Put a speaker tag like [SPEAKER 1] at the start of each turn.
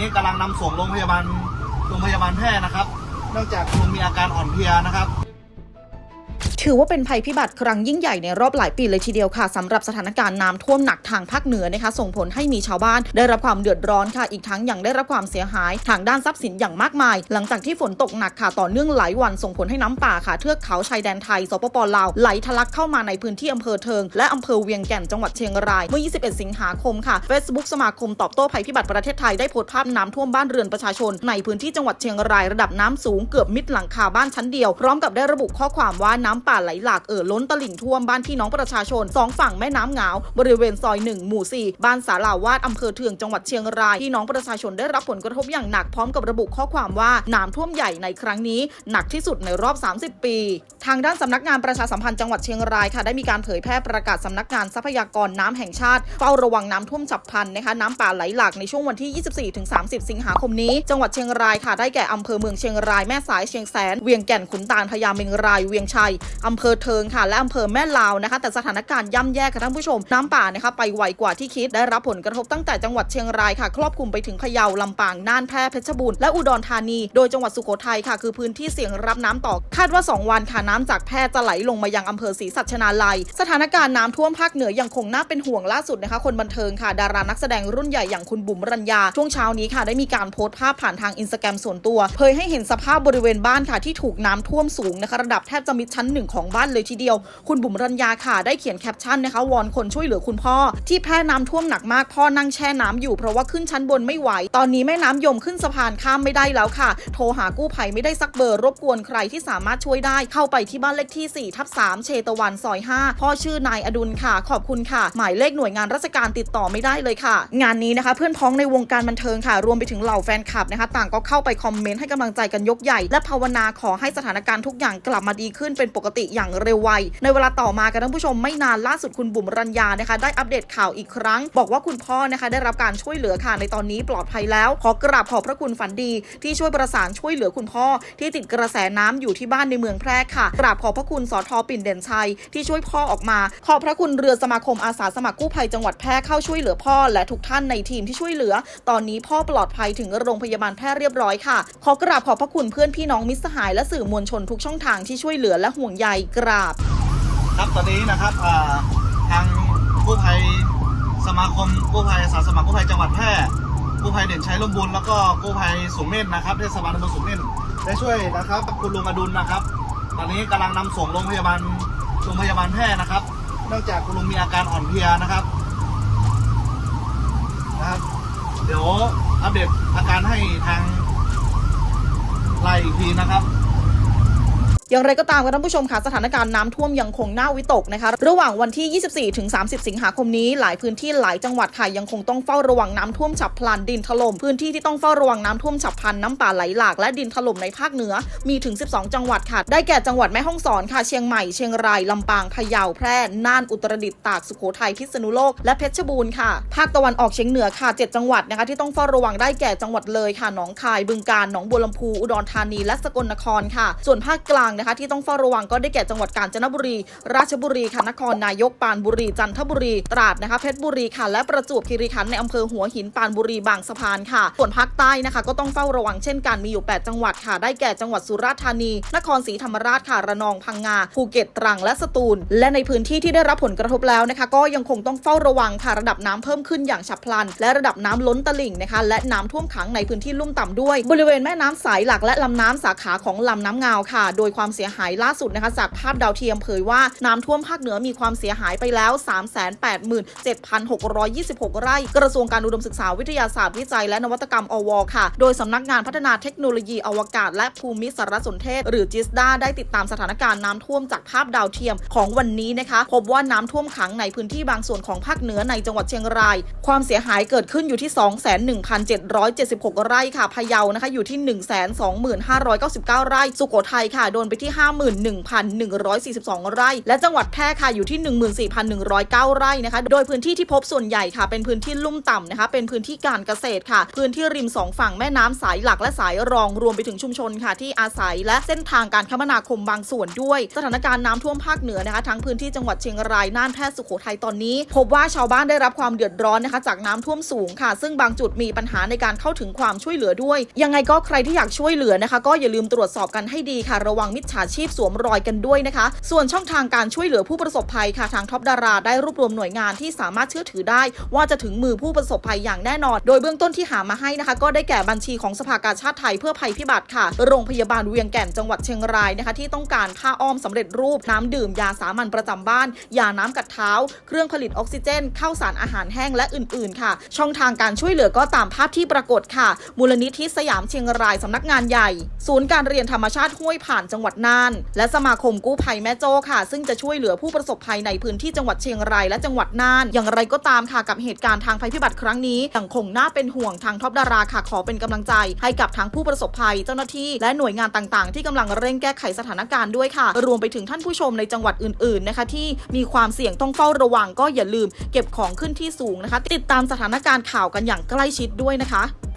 [SPEAKER 1] นี้กำลังนำส่งโรงพยาบาลโรงพยาบาลแพร่นะครับ เนื่องจากคุณลุงมีอาการอ่อนเพลียนะครับ
[SPEAKER 2] ถือว่าเป็นภัยพิบัติครั้งยิ่งใหญ่ในรอบหลายปีเลยทีเดียวค่ะสำหรับสถานการณ์น้ำท่วมหนักทางภาคเหนือนะคะ ส่งผลให้มีชาวบ้านได้รับความเดือดร้อนค่ะ อีกทั้งยังได้รับความเสียหายทางด้านทรัพย์สินอย่างมากมาย หลังจากที่ฝนตกหนักค่ะต่อเนื่องหลายวันส่งผลให้น้ำป่าค่ะเทือกเขาชายแดนไทยสปปลาวไหลทะลักเข้ามาในพื้นที่อำเภอเทิง และอำเภอเวียงแก่นจังหวัดเชียงรายเมื่อ 21 สิงหาคมค่ะ Facebook สมาคมตอบโต้ภัยพิบัติประเทศไทยได้โพสต์ภาพน้ำท่วมบ้านเรือนประชาชน ในพื้นที่จังหวัดเชียงรายระดับน้ำสูงเกือบมิดหลังคาบ้านชั้นเดียวพร้อมกับได้ระบุข้อความว่าน้ำป่าไหลหลากเอ่อล้นตลิ่งท่วมบ้านพี่น้องประชาชนสองฝั่งแม่น้ำเหงาว บริเวณซอย 1 หมู่ 4 บ้านสาลาวาดอำเภอเทืองจังหวัดเชียงรายพี่น้องประชาชนได้รับผลกระทบอย่างหนักพร้อมกับระบุข้อความว่าน้ำท่วมใหญ่ในครั้งนี้ หนักที่สุดในรอบ 30 ปี ทางด้านสำนักงานประชาสัมพันธ์จังหวัดเชียงรายค่ะได้มีการเผยแพร่ประกาศสำนักงานทรัพยากรน้ำแห่งชาติเฝ้าระวังน้ำท่วมฉับพลันนะคะน้ำป่าไหลหลากในช่วงวันที่ 24-30 สิงหาคมนี้ จังหวัดเชียงรายค่ะได้แก่อำเภอเมืองเชียงรายแม่สายเชียงแสนเวียงแก่นขุนตาลพญาเมงรายเวียงชัยอำเภอเทิงค่ะ และอำเภอแม่ลาวนะคะ แต่สถานการณ์ย่ำแย่ค่ะท่านผู้ชม น้ำป่านะคะไปไวกว่าที่คิดได้รับผลกระทบตั้งแต่จังหวัดเชียงรายค่ะ ครอบคลุมไปถึงพะเยาลำปางน่านแพร่เพชรบูรณ์และอุดรธานี โดยจังหวัดสุโขทัยค่ะ คือพื้นที่เสี่ยงรับน้ำต่อ คาดว่า 2 วันค่ะน้ำจากแพร่จะไหลลงมายังอำเภอศรีสัชนาลัย สถานการณ์น้ำท่วมภาคเหนือยังคงน่าเป็นห่วงล่าสุดนะคะ คนบันเทิงค่ะ ดารานักแสดงรุ่นใหญ่อย่างคุณบุ๋มรัญญา ช่วงเช้านี้ค่ะได้มีการโพสต์ภาพผ่านทางอินสตาแกรมส่วนตัว เผยให้เห็นสภาพบริเวณบ้านค่ะที่ถูกน้ำท่วมสูงนะคะระดับแทบจะมิดชั้นหนึ่งของบ้านเลยทีเดียว คุณบุ๋มรัญญาค่ะได้เขียนแคปชั่นนะคะวอนคนช่วยเหลือคุณพ่อ ที่แพร่น้ำท่วมหนักมากพ่อนั่งแช่น้ำอยู่เพราะว่าขึ้นชั้นบนไม่ไหว ตอนนี้แม่น้ำยมขึ้นสะพานข้ามไม่ได้แล้วค่ะ โทรหากู้ภัยไม่ได้สักเบอร์รบกวนใครที่สามารถช่วยได้เข้าไปที่บ้านเลขที่4ทับ3เชตวันซอย 5 พ่อชื่อนายอดุลค่ะ ขอบคุณค่ะ หมายเลขหน่วยงานราชการติดต่อไม่ได้เลยค่ะ งานนี้นะคะเพื่อนพ้องในวงการบันเทิงค่ะ รวมไปถึงเหล่าแฟนคลับนะคะ ต่างก็เข้าไปคอมเมนต์ให้กำลังใจกันยกใหญ่ และภาวนาขอให้สถานการณ์ทุกอย่างกลับมาดีขึ้นเป็นปกติอย่างเร็วไว ในเวลาต่อมากันท่านผู้ชมไม่นานล่าสุดคุณบุ๋มรัญญานะคะ ได้อัปเดตข่าวอีกครั้ง บอกว่าคุณพ่อนะคะ ได้รับการช่วยเหลือค่ะในตอนนี้ปลอดภัยแล้ว ขอกราบขอบพระคุณฝันดีที่ช่วยประสานช่วยเหลือคุณพ่อ ที่ติดกระแสน้ำอยู่ที่บ้านในเมืองแพร่ค่ะกราบขอบพระคุณสอทอปิ่นเด่นชัย ที่ช่วยพ่อออกมา ขอบพระคุณเรือสมาคมอาสาสมัครกู้ภัยจังหวัดแพร่เข้าช่วยเหลือพ่อ และทุกท่านในทีมที่ช่วยเหลือ ตอนนี้พ่อปลอดภัยถึงโรงพยาบาลแพร่เรียบร้อยค่ะ ขอกราบขอบพระคุณเพื่อนพี่น้องมิตรสหายและสื่อมวลชนทุกช่องทางที่ช่วยเหลือและห่วงใยกราบ
[SPEAKER 1] ครับตอนนี้นะครับทางกู้ภัยสมาคมกู้ภัยอาสาสมัครกู้ภัยจังหวัดแพร่กู้ภัยเด่นชัยร่มบุญแล้วก็กู้ภัยสูงเม่นนะครับเทศบาลตำบลสูงเม่นได้ช่วยนะครับคุณลุงอดุลนะครับ ตอนนี้กำลังนำส่งโรงพยาบาลโรงพยาบาลแพร่นะครับเนื่องจากคุณลุงมีอาการอ่อนเพลียนะครับนะครับ เดี๋ยวอัปเดตอาการให้ทางไล่อีกทีนะครับ
[SPEAKER 2] อย่างไรก็ตามค่ะท่านผู้ชมค่ะสถานการณ์น้ำท่วมยังคงน่าวิตกนะคะระหว่างวันที่ 24 ถึง 30 สิงหาคมนี้ หลายพื้นที่หลายจังหวัดค่ะยังคงต้องเฝ้าระวังน้ำท่วมฉับพลันดินถล่มพื้นที่ที่ต้องเฝ้าระวังน้ำท่วมฉับพลันน้ำป่าไหลหลากและดินถล่มในภาคเหนือมีถึง 12 จังหวัดค่ะได้แก่จังหวัดแม่ฮ่องสอนค่ะเชียงใหม่เชียงรายลำปางพะเยาแพร่น่านอุตรดิตถ์ตากสุโขทัยพิษณุโลกและเพชรบูรณ์ค่ะภาคตะวันออกเฉียงเหนือค่ะ 7 จังหวัดนะคะที่ต้องเฝ้าระวังได้แก่จังหวัดเลยค่ะหนองคายบึงกาฬหนองบัวลำพูอุดรธานีและสกลนครค่ะ ส่วนภาคกลางนะคะที่ต้องเฝ้าระวังก็ได้แก่จังหวัดกาญจนบุรี ราชบุรีค่ะนครนายกปานบุรี จันทบุรี ตราดนะคะเพชรบุรีค่ะและประจวบคีรีขันธ์ในอำเภอหัวหินปานบุรีบางสะพานค่ะ ส่วนภาคใต้นะคะ ก็ต้องเฝ้าระวังเช่นกันมีอยู่ 8 จังหวัดค่ะ ได้แก่จังหวัดสุราษฎร์ธานี นครศรีธรรมราชค่ะระนองพังงาภูเก็ตตรังและสตูล และในพื้นที่ที่ได้รับผลกระทบแล้วนะคะ ก็ยังคงต้องเฝ้าระวังค่ะระดับน้ำเพิ่มขึ้นอย่างฉับพลัน และระดับน้ำล้นตลิ่งนะคะ และน้ำท่วมขังในพื้นที่ลุ่มต่ำด้วย บริเวณแม่น้ำสายหลักและลำน้ำสาขาของลำน้ำงาวค่ะ โดยความเสียหายล่าสุดนะคะจากภาพดาวเทียมเผยว่าน้ำท่วมภาคเหนือมีความเสียหายไปแล้ว 387,626 ไร่ กระทรวงการอุดมศึกษาวิทยาศาสตร์วิจัยและนวัตกรรมอวค่ะ โดยสำนักงานพัฒนาเทคโนโลยีอวกาศ และภูมิสารสนเทศ หรือจิสดาได้ติดตามสถานการณ์น้ำท่วมจากภาพดาวเทียมของวันนี้นะคะพบว่าน้ำท่วมขังในพื้นที่บางส่วนของภาคเหนือในจังหวัดเชียงราย ความเสียหายเกิดขึ้นอยู่ที่ 211,776 ไร่ค่ะพะเยานะคะอยู่ที่ 125,99 ไร่สุโขทัยค่ะโดนไปที่ 51,142 ไร่ และจังหวัดแพร่ค่ะอยู่ที่ 14,109 ไร่นะคะ โดยพื้นที่ที่พบส่วนใหญ่ค่ะ เป็นพื้นที่ลุ่มต่ำนะคะ เป็นพื้นที่การเกษตรค่ะ พื้นที่ริมสองฝั่งแม่น้ำสายหลักและสายรองรวมไปถึงชุมชนค่ะ ที่อาศัยและเส้นทางการคมนาคมบางส่วนด้วย สถานการณ์น้ำท่วมภาคเหนือนะคะทั้งพื้นที่จังหวัดเชียงรายน่านแพร่สุโขทัยตอนนี้ พบว่าชาวบ้านได้รับความเดือดร้อนนะคะ จากน้ำท่วมสูงค่ะ ซึ่งบางจุดมีปัญหาในการเข้าถึงความช่วยเหลือด้วย ยังไงก็ใครที่อยากช่วยเหลือนะคะ ก็อย่าลืมตรวจสอบกันให้ดีค่ะ ระวังมิจฉาชีพสวมรอยกันด้วยนะคะ ส่วนช่องทางการช่วยเหลือผู้ประสบภัยค่ะทางท็อปดาราได้รวบรวมหน่วยงานที่สามารถเชื่อถือได้ ว่าจะถึงมือผู้ประสบภัยอย่างแน่นอน โดยเบื้องต้นที่หามาให้นะคะ ก็ได้แก่บัญชีของสภากาชาติไทยเพื่อภัยพิบัติค่ะ โรงพยาบาลเวียงแก่นจังหวัดเชียงรายนะคะ ที่ต้องการผ้าอ้อมสำเร็จรูปน้ำดื่มยาสามัญประจำบ้าน ยาน้ำกัดเท้า เครื่องผลิตออกซิเจนข้าวสารอาหารแห้งและอื่น ๆ ค่ะ ช่องทางการช่วยเหลือก็ตามภาพที่ปรากฏค่ะ มูลนิธิสยามเชียงรายสำนักงานใหญ่ ศูนย์การเรียนธรรมชาติห้วยผ่านจังหวัดน่าน และสมาคมกู้ภัยแม่โจ้ค่ะ ซึ่งจะช่วยเหลือผู้ประสบภัยในพื้นที่จังหวัดเชียงรายและจังหวัดน่าน อย่างไรก็ตามค่ะกับเหตุการณ์ทางภัยพิบัติครั้งนี้ยังคงน่าเป็นห่วงทางท็อปดาราค่ะขอเป็นกำลังใจ ให้กับทั้งผู้ประสบภัยเจ้าหน้าที่ และหน่วยงานต่างๆ ที่กำลังเร่งแก้ไขสถานการณ์ด้วยค่ะ รวมไปถึงท่านผู้ชมในจังหวัดอื่นๆนะคะที่มีความเสี่ยงต้องเฝ้าระวังก็อย่าลืม เก็บของขึ้นที่สูงนะคะ ติดตามสถานการณ์ข่าวกันอย่างใกล้ชิดด้วยนะคะ